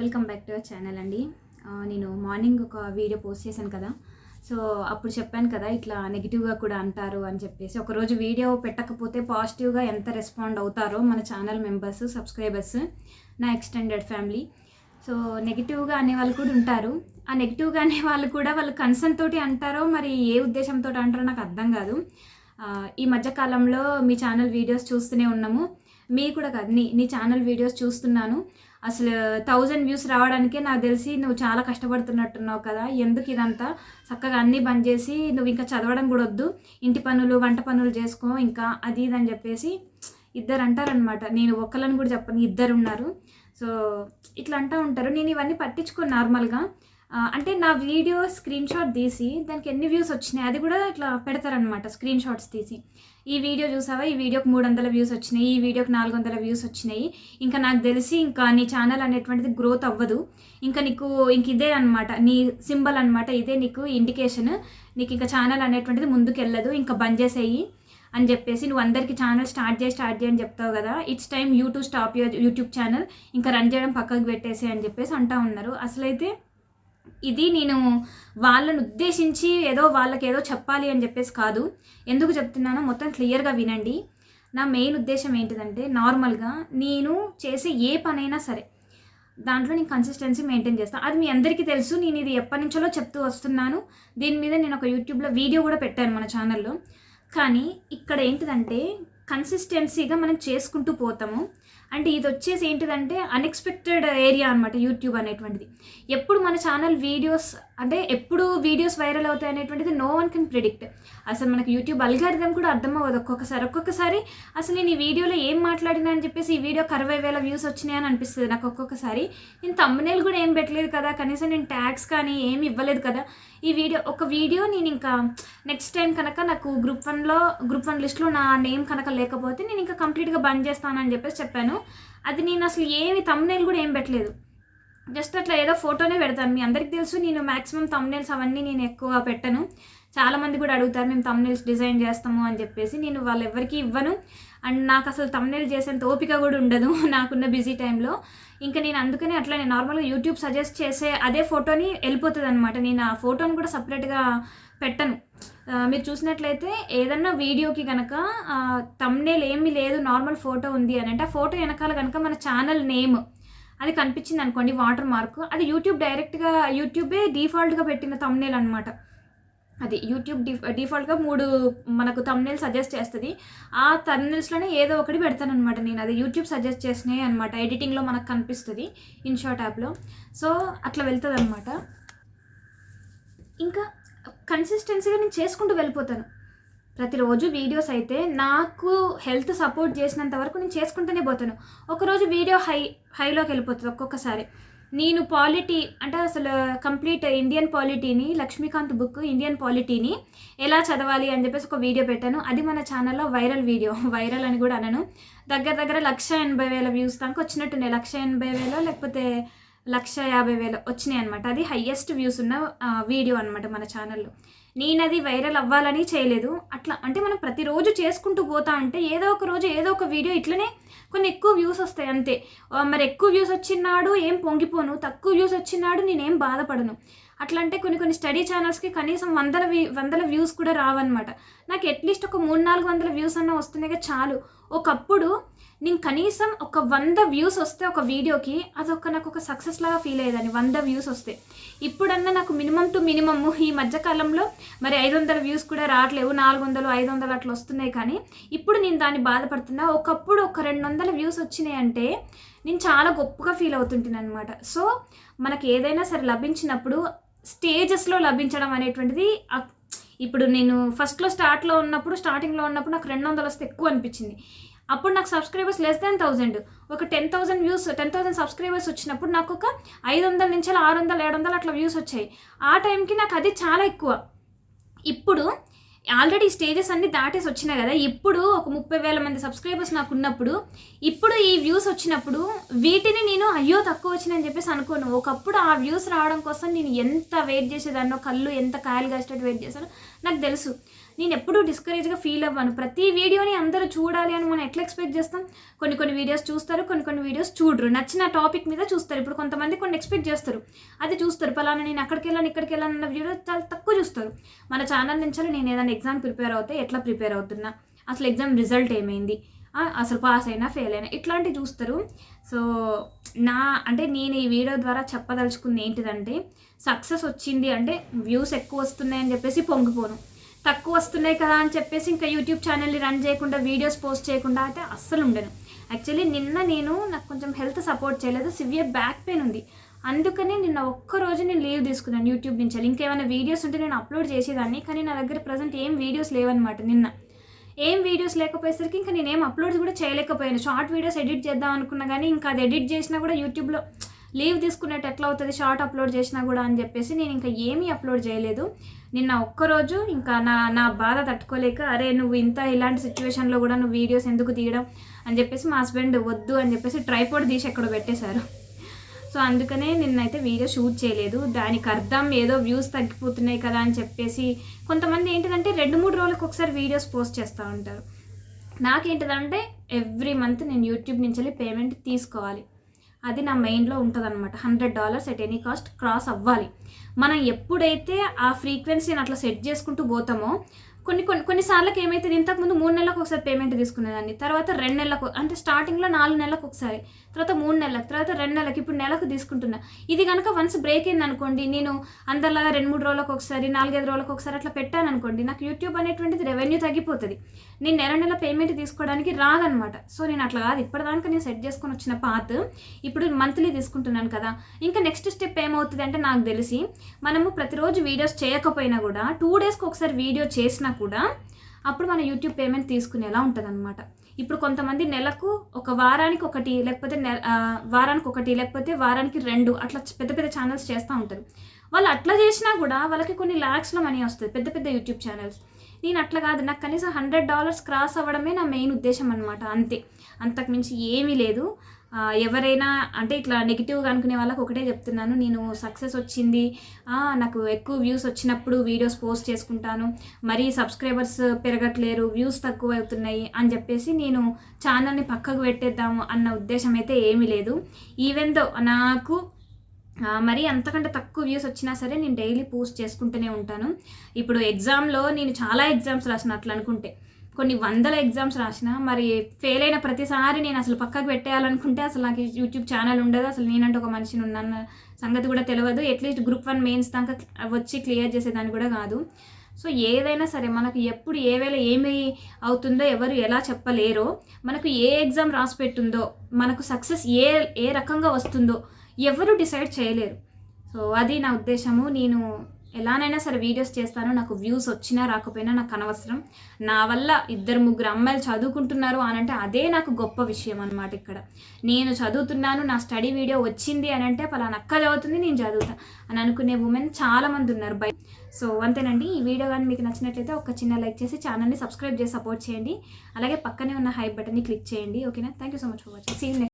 Welcome back to our channel అండి. నేను morning ఒక వీడియో పోస్ట్ చేశాను కదా. సో అప్పుడు చెప్పాను కదా ఇట్లా నెగిటివ్గా కూడా అంటారు అని చెప్పేసి. ఒకరోజు వీడియో పెట్టకపోతే పాజిటివ్గా ఎంత రెస్పాండ్ అవుతారో మన ఛానల్ మెంబర్స్ సబ్స్క్రైబర్స్ నా ఎక్స్టెండెడ్ ఫ్యామిలీ సో నెగిటివ్గా అనే వాళ్ళు కూడా ఉంటారు. ఆ నెగిటివ్గా అనే వాళ్ళు కూడా వాళ్ళు కన్సర్న్ తోటి అంటారో మరి ఏ ఉద్దేశంతో అంటారో నాకు అర్థం కాదు. ఈ మధ్యకాలంలో మీ ఛానల్ వీడియోస్ చూస్తూనే ఉన్నాము. మీ కూడా కాదు నీ నీ ఛానల్ వీడియోస్ చూస్తున్నాను. అసలు థౌజండ్ వ్యూస్ రావడానికే నాకు తెలిసి నువ్వు చాలా కష్టపడుతున్నట్టున్నావు కదా ఎందుకు ఇదంతా? చక్కగా అన్నీ బంద్ చేసి నువ్వు ఇంకా చదవడం కూడా వద్దు. ఇంటి పనులు వంట పనులు చేసుకో ఇంకా అది ఇది అని చెప్పేసి ఇద్దరు అంటారనమాట నేను ఒక్కళ్ళని కూడా చెప్పను ఇద్దరు ఉన్నారు. సో ఇట్లా అంటూ ఉంటారు. నేను ఇవన్నీ పట్టించుకోను నార్మల్గా అంటే నా వీడియో స్క్రీన్ షాట్ తీసి దానికి ఎన్ని వ్యూస్ వచ్చినాయి అది కూడా ఇట్లా పెడతారనమాట స్క్రీన్ షాట్స్ తీసి. ఈ వీడియో చూసావా? ఈ వీడియోకి మూడు వందల వ్యూస్ వచ్చినాయి ఈ వీడియోకి నాలుగు వందల వ్యూస్ వచ్చినాయి. ఇంకా నాకు తెలిసి ఇంకా నీ ఛానల్ అనేటువంటిది గ్రోత్ అవ్వదు. ఇంకా నీకు ఇంక ఇదే అనమాట నీ సింబల్ అనమాట ఇదే నీకు ఇండికేషన్ నీకు ఇంకా ఛానల్ అనేటువంటిది ముందుకు వెళ్ళదు ఇంకా బంద్ చేసేయి అని చెప్పేసి నువ్వు అందరికీ ఛానల్ స్టార్ట్ చేసి స్టార్ట్ చేయని చెప్తావు కదా. It's time you to stop your YouTube channel ఇంకా రన్ చేయడం పక్కకు పెట్టేసి అని చెప్పేసి అంటా ఉన్నారు. అసలైతే ఇది నేను వాళ్ళను ఉద్దేశించి ఏదో వాళ్ళకి ఏదో చెప్పాలి అని చెప్పేసి కాదు. ఎందుకు చెప్తున్నానో మొత్తం క్లియర్గా వినండి. నా మెయిన్ ఉద్దేశం ఏంటిదంటే నార్మల్గా నేను చేసే ఏ పనైనా సరే దాంట్లో నేను కన్సిస్టెన్సీ మెయింటైన్ చేస్తాను అది మీ అందరికీ తెలుసు. నేను ఇది ఎప్పటి నుంచో చెప్తూ వస్తున్నాను. దీని మీద నేను ఒక యూట్యూబ్లో వీడియో కూడా పెట్టాను మన ఛానల్లో. కానీ ఇక్కడ ఏంటిదంటే కన్సిస్టెన్సీగా మనం చేసుకుంటూ పోతాము. అంటే ఇది వచ్చేసి ఏంటిదంటే అన్ఎక్స్పెక్టెడ్ ఏరియా అనమాట యూట్యూబ్ అనేటువంటిది. ఎప్పుడు మన ఛానల్ వీడియోస్ అంటే ఎప్పుడు వీడియోస్ వైరల్ అవుతాయి అనేటువంటిది నో వన్ కెన్ ప్రిడిక్ట్ అసలు మనకు యూట్యూబ్ అల్గారిథం కూడా అర్థం అవ్వదు. ఒక్కొక్కసారి ఒక్కొక్కసారి అసలు నేను ఈ వీడియోలో ఏం మాట్లాడినా అని చెప్పేసి ఈ వీడియోకి అరవై వేల వ్యూస్ వచ్చినాయి అని అనిపిస్తుంది నాకు ఒక్కొక్కసారి. నేను తమ్మునేలు కూడా ఏం పెట్టలేదు కదా కనీసం నేను ట్యాగ్స్ కానీ ఏమి ఇవ్వలేదు కదా. ఈ వీడియో ఒక వీడియో నేను ఇంకా నెక్స్ట్ టైం కనుక నాకు గ్రూప్ వన్లో గ్రూప్ వన్ లిస్ట్లో నా నేమ్ కనుక లేకపోతే నేను ఇంకా కంప్లీట్గా బంద్ చేస్తానని చెప్పేసి చెప్పాను. అది నేను అసలు ఏమి తమ్మునేలు కూడా ఏం పెట్టలేదు. జస్ట్ అట్లా ఏదో ఫోటోనే పెడతాను. మీ అందరికి తెలుసు నేను మ్యాక్సిమం తమ్నేల్స్ అవన్నీ నేను ఎక్కువ పెట్టను. చాలామంది కూడా అడుగుతారు మేము తమ్నెల్స్ డిజైన్ చేస్తాము అని చెప్పేసి. నేను వాళ్ళు ఎవరికి ఇవ్వను. అండ్ నాకు అసలు తమ్నెల్ చేసేంత ఓపిక కూడా ఉండదు నాకున్న బిజీ టైంలో ఇంకా నేను అందుకనే అట్లా నేను నార్మల్గా యూట్యూబ్ సజెస్ట్ చేసే అదే ఫోటోని వెళ్ళిపోతుంది అనమాట నేను ఆ ఫోటోని కూడా సపరేట్గా పెట్టను. మీరు చూసినట్లయితే ఏదన్నా వీడియోకి కనుక తమ్నేల్ ఏమీ లేదు నార్మల్ ఫోటో ఉంది అని అంటే ఆ ఫోటో వెనకాల కనుక మన ఛానల్ నేమ్ అది కనిపించింది అనుకోండి వాటర్ మార్క్ అది యూట్యూబ్ డైరెక్ట్గా యూట్యూబే డిఫాల్ట్గా పెట్టిన తమ్నేల్ అనమాట అది యూట్యూబ్ డిఫ్ డిఫాల్ట్గా మూడు మనకు తమ్నేల్ సజెస్ట్ చేస్తుంది. ఆ తమ్నేల్స్లోనే ఏదో ఒకటి పెడతాను అనమాట నేను. అది యూట్యూబ్ సజెస్ట్ చేసినాయి అనమాట ఎడిటింగ్లో మనకు కనిపిస్తుంది. ఇన్షాట్ యాప్లో సో అట్లా వెళ్తుంది అనమాట ఇంకా కన్సిస్టెన్సీగా నేను చేసుకుంటూ వెళ్ళిపోతాను. ప్రతిరోజు వీడియోస్ అయితే నాకు హెల్త్ సపోర్ట్ చేసినంత వరకు నేను చేసుకుంటూనే పోతాను. ఒకరోజు వీడియో హై హైలోకి వెళ్ళిపోతుంది ఒక్కొక్కసారి. నేను పాలిటీ అంటే అసలు కంప్లీట్ ఇండియన్ పాలిటీని లక్ష్మీకాంత్ బుక్ ఇండియన్ పాలిటీని ఎలా చదవాలి అని చెప్పేసి ఒక వీడియో పెట్టాను. అది మన ఛానల్లో వైరల్ వీడియో. వైరల్ అని కూడా అనను. దగ్గర దగ్గర లక్ష ఎనభై వేల వ్యూస్ దాకా వచ్చినట్టున్నాయి. లక్ష ఎనభై వేల లేకపోతే లక్ష యాభై వేలు వచ్చినాయి అనమాట అది హయ్యెస్ట్ వ్యూస్ ఉన్న వీడియో అనమాట మన ఛానల్లో. నేను అది వైరల్ అవ్వాలని చేయలేదు. అట్లా అంటే మనం ప్రతిరోజు చేసుకుంటూ పోతా అంటే ఏదో ఒక రోజు ఏదో ఒక వీడియో ఇట్లనే కొన్ని ఎక్కువ వ్యూస్ వస్తాయి అంతే. మరి ఎక్కువ వ్యూస్ వచ్చినాడు ఏం పొంగిపోను తక్కువ వ్యూస్ వచ్చినాడు నేనేం బాధపడను. అట్లా అంటే కొన్ని కొన్ని స్టడీ ఛానల్స్కి కనీసం వందల వి వందల వ్యూస్ కూడా రావన్నమాట. నాకు అట్లీస్ట్ ఒక మూడు నాలుగు వందల వ్యూస్ అన్న వస్తున్నాయి చాలు. ఒకప్పుడు నేను కనీసం ఒక వంద వ్యూస్ వస్తే ఒక వీడియోకి అదొక నాకు ఒక సక్సెస్ లాగా ఫీల్ అయ్యేదాన్ని. వంద వ్యూస్ వస్తే. ఇప్పుడన్నా నాకు మినిమం టు మినిమమ్ ఈ మధ్యకాలంలో మరి ఐదు వందల వ్యూస్ కూడా రావట్లేవు. నాలుగు వందలు ఐదు వందలు అట్లా వస్తున్నాయి కానీ ఇప్పుడు నేను దాన్ని బాధపడుతున్నా. ఒకప్పుడు ఒక రెండు వందల వ్యూస్ వచ్చినాయి అంటే నేను చాలా గొప్పగా ఫీల్ అవుతుంటాను అనమాట సో మనకి ఏదైనా సరే లభించినప్పుడు స్టేజెస్లో లభించడం అనేటువంటిది ఇప్పుడు నేను ఫస్ట్లో స్టార్ట్లో ఉన్నప్పుడు స్టార్టింగ్లో ఉన్నప్పుడు నాకు రెండు వందలు వస్తే ఎక్కువ అనిపించింది. అప్పుడు నాకు సబ్స్క్రైబర్స్ లెస్ దాన్ థౌజండ్ ఒక ten thousand views ten thousand subscribers వచ్చినప్పుడు నాకు ఒక ఐదు వందల నుంచి ఆరు వందలు ఏడు వందలు అట్లా వ్యూస్ వచ్చాయి. ఆ టైంకి నాకు అది చాలా ఎక్కువ. ఇప్పుడు ఆల్రెడీ స్టేజెస్ అన్ని దాటేసి వచ్చినాయి కదా ఇప్పుడు ఒక ముప్పై వేల మంది సబ్స్క్రైబర్స్ నాకు ఉన్నప్పుడు ఇప్పుడు ఈ వ్యూస్ వచ్చినప్పుడు వీటిని నేను అయ్యో తక్కువ వచ్చినాయని చెప్పేసి అనుకోను. ఒకప్పుడు ఆ వ్యూస్ రావడం కోసం నేను ఎంత వెయిట్ చేసేదాన్నో కళ్ళు ఎంత కాయలు కాసేటట్టు వెయిట్ చేశానో నాకు తెలుసు. నేను ఎప్పుడూ డిస్కరేజ్గా ఫీల్ అవ్వను. ప్రతి వీడియోని అందరూ చూడాలి అని మనం ఎట్లా ఎక్స్పెక్ట్ చేస్తాం? కొన్ని కొన్ని వీడియోస్ చూస్తారు కొన్ని కొన్ని వీడియోస్ చూడరు. నచ్చిన టాపిక్ మీద చూస్తారు. ఇప్పుడు కొంతమంది కొన్ని ఎక్స్పెక్ట్ చేస్తారు. అది చూస్తారు. పలానా నేను అక్కడికి వెళ్ళాను ఇక్కడికి వెళ్ళాను అన్న వీడియో చాలా తక్కువ చూస్తారు. మన ఛానల్ నుంచి నేను ఏదైనా ఎగ్జామ్ ప్రిపేర్ అవుతే ఎట్లా ప్రిపేర్ అవుతున్నా? అసలు ఎగ్జామ్ రిజల్ట్ ఏమైంది? అసలు పాస్ అయినా ఫెయిల్ అయినా ఇట్లాంటివి చూస్తారు. సో నా అంటే నేను ఈ వీడియో ద్వారా చెప్పదలుచుకుంది ఏంటిదంటే సక్సెస్ వచ్చింది అంటే వ్యూస్ ఎక్కువ వస్తున్నాయని చెప్పేసి పొంగిపోను. తక్కువ వస్తున్నాయి కదా అని చెప్పేసి ఇంకా యూట్యూబ్ ఛానల్ని రన్ చేయకుండా వీడియోస్ పోస్ట్ చేయకుండా అయితే అస్సలు ఉండను. యాక్చువల్లీ నిన్న నేను నాకు కొంచెం హెల్త్ సపోర్ట్ చేయలేదు. సివియర్ బ్యాక్ పెయిన్ ఉంది. అందుకని నిన్న ఒక్కరోజు నేను లీవ్ తీసుకున్నాను యూట్యూబ్ నుంచి. ఇంకేమైనా వీడియోస్ ఉంటే నేను అప్లోడ్ చేసేదాన్ని కానీ నా దగ్గర ప్రజెంట్ ఏం వీడియోస్ లేవన్నమాట నిన్న. ఏం వీడియోస్ లేకపోయేసరికి ఇంకా నేను ఏం అప్లోడ్ కూడా చేయలేకపోయాను. షార్ట్ వీడియోస్ ఎడిట్ చేద్దాం అనుకున్నా కానీ ఇంకా అది ఎడిట్ చేసినా కూడా యూట్యూబ్లో లీవ్ తీసుకునేట ఎట్లా అవుతుంది? షార్ట్ అప్లోడ్ చేసినా కూడా అని చెప్పేసి నేను ఇంకా ఏమీ అప్లోడ్ చేయలేదు. నిన్న ఒక్కరోజు ఇంకా నా నా బాధ తట్టుకోలేక అరే నువ్వు ఇంత ఇలాంటి సిచ్యువేషన్లో కూడా నువ్వు వీడియోస్ ఎందుకు తీయడం? అని చెప్పేసి మా హస్బెండ్ వద్దు అని చెప్పేసి ట్రైపోర్డ్ తీసి ఎక్కడ పెట్టేశారు. సో అందుకనే నిన్నైతే వీడియో షూట్ చేయలేదు. దానికి అర్థం ఏదో వ్యూస్ తగ్గిపోతున్నాయి కదా అని చెప్పేసి కొంతమంది ఏంటిదంటే రెండు మూడు రోజులకు ఒకసారి వీడియోస్ పోస్ట్ చేస్తూ ఉంటారు. నాకేంటిదంటే ఎవ్రీ మంత్ నేను యూట్యూబ్ నుంచి వెళ్ళి పేమెంట్ తీసుకోవాలి. అది నా మెయిన్లో ఉంటుంది అనమాట hundred dollars at any cost cross అవ్వాలి. మనం ఎప్పుడైతే ఆ ఫ్రీక్వెన్సీని అట్లా సెట్ చేసుకుంటూ పోతామో కొన్ని కొన్ని కొన్నిసార్లకి ఏమైతే ఇంతకుముందు మూడు నెలలకు ఒకసారి పేమెంట్ తీసుకునేదాన్ని. తర్వాత రెండు నెలలకు అంటే స్టార్టింగ్లో నాలుగు నెలలకు ఒకసారి తర్వాత మూడు నెలలకు తర్వాత రెండు నెలలకు ఇప్పుడు నెలకు తీసుకుంటున్నా. ఇది కనుక వన్స్ బ్రేక్ అయింది అనుకోండి నేను అందరిలాగా రెండు మూడు రోజులకు ఒకసారి నాలుగైదు రోజులకు ఒకసారి అట్లా పెట్టాను అనుకోండి నాకు యూట్యూబ్ అనేటువంటిది రెవెన్యూ తగ్గిపోతుంది. నేను నెల నెల పేమెంట్ తీసుకోవడానికి రాదనమాట. సో నేను అట్లా కాదు. ఇప్పటిదాకా నేను సెట్ చేసుకొని వచ్చిన పాత్ ఇప్పుడు మంత్లీ తీసుకుంటున్నాను కదా. ఇంకా నెక్స్ట్ స్టెప్ ఏమవుతుంది అంటే నాకు తెలిసి మనము ప్రతిరోజు వీడియోస్ చేయకపోయినా కూడా టూ డేస్కి ఒకసారి వీడియో చేసినా కూడా అప్పుడు మన యూట్యూబ్ పేమెంట్ తీసుకునేలా ఉంటుంది ఇప్పుడు కొంతమంది నెలకు ఒక వారానికి ఒకటి లేకపోతే నెల వారానికి ఒకటి లేకపోతే వారానికి రెండు అట్లా పెద్ద పెద్ద ఛానల్స్ చేస్తూ ఉంటారు. వాళ్ళు అట్లా చేసినా కూడా వాళ్ళకి కొన్ని ల్యాక్స్లో మనీ వస్తుంది పెద్ద పెద్ద యూట్యూబ్ ఛానల్స్ నేను అట్లా కాదు నాకు కనీసం హండ్రెడ్ డాలర్స్ క్రాస్ అవ్వడమే నా మెయిన్ ఉద్దేశం అనమాట అంతే. అంతకుమించి ఏమీ లేదు. ఎవరైనా అంటే ఇట్లా నెగిటివ్గా అనుకునే వాళ్ళకి ఒకటే చెప్తున్నాను. నేను సక్సెస్ వచ్చింది. నాకు ఎక్కువ వ్యూస్ వచ్చినప్పుడు వీడియోస్ పోస్ట్ చేసుకుంటాను. మరీ సబ్స్క్రైబర్స్ పెరగట్లేరు వ్యూస్ తక్కువ అవుతున్నాయి అని చెప్పేసి నేను ఛానల్ని పక్కకు పెట్టేద్దాము అన్న ఉద్దేశం అయితే ఏమీ లేదు. ఈవెన్ దో నాకు మరి మరీ అంతకంటే తక్కువ వ్యూస్ వచ్చినా సరే నేను డైలీ పోస్ట్ చేసుకుంటూనే ఉంటాను. ఇప్పుడు ఎగ్జామ్లో నేను చాలా ఎగ్జామ్స్ రాసిన అట్లా అనుకుంటే. కొన్ని వందల ఎగ్జామ్స్ రాసిన మరి ఫెయిల్ అయిన ప్రతిసారి నేను అసలు పక్కకు పెట్టేయాలనుకుంటే అసలు నాకు యూట్యూబ్ ఛానల్ ఉండదు. అసలు నేనంటే ఒక మనిషిని ఉన్నాను. సంగతి కూడా తెలియదు అట్లీస్ట్ గ్రూప్ వన్ మెయిన్స్ దాకా వచ్చి క్లియర్ చేసేదాన్ని కూడా కాదు. సో ఏదైనా సరే మనకు ఎప్పుడు ఏ వేళ ఏమి అవుతుందో ఎవరు ఎలా చెప్పలేరో మనకు ఏ ఎగ్జామ్ రాసి పెట్టుందో మనకు సక్సెస్ ఏ ఏ రకంగా వస్తుందో ఎవరు డిసైడ్ చేయలేరు. సో అది నా ఉద్దేశము. నేను ఎలానైనా సరే వీడియోస్ చేస్తాను. నాకు వ్యూస్ వచ్చినా రాకపోయినా నాకు అనవసరం. నా వల్ల ఇద్దరు ముగ్గురు అమ్మాయిలు చదువుకుంటున్నారు అని అంటే అదే నాకు గొప్ప విషయం అనమాట ఇక్కడ. నేను చదువుతున్నాను నా స్టడీ వీడియో వచ్చింది అని అంటే పలానా అక్క చదువుతుంది నేను చదువుతా అని అనుకునే ఉమెన్ చాలామంది ఉన్నారు బై సో అంతేనండి. ఈ వీడియో కానీ మీకు నచ్చినట్లయితే ఒక చిన్న లైక్ చేసి ఛానల్ని సబ్స్క్రైబ్ చేసి సపోర్ట్ చేయండి. అలాగే పక్కనే ఉన్న హై బటన్ని క్లిక్ చేయండి. ఓకేనా? Thank you so much for watching. See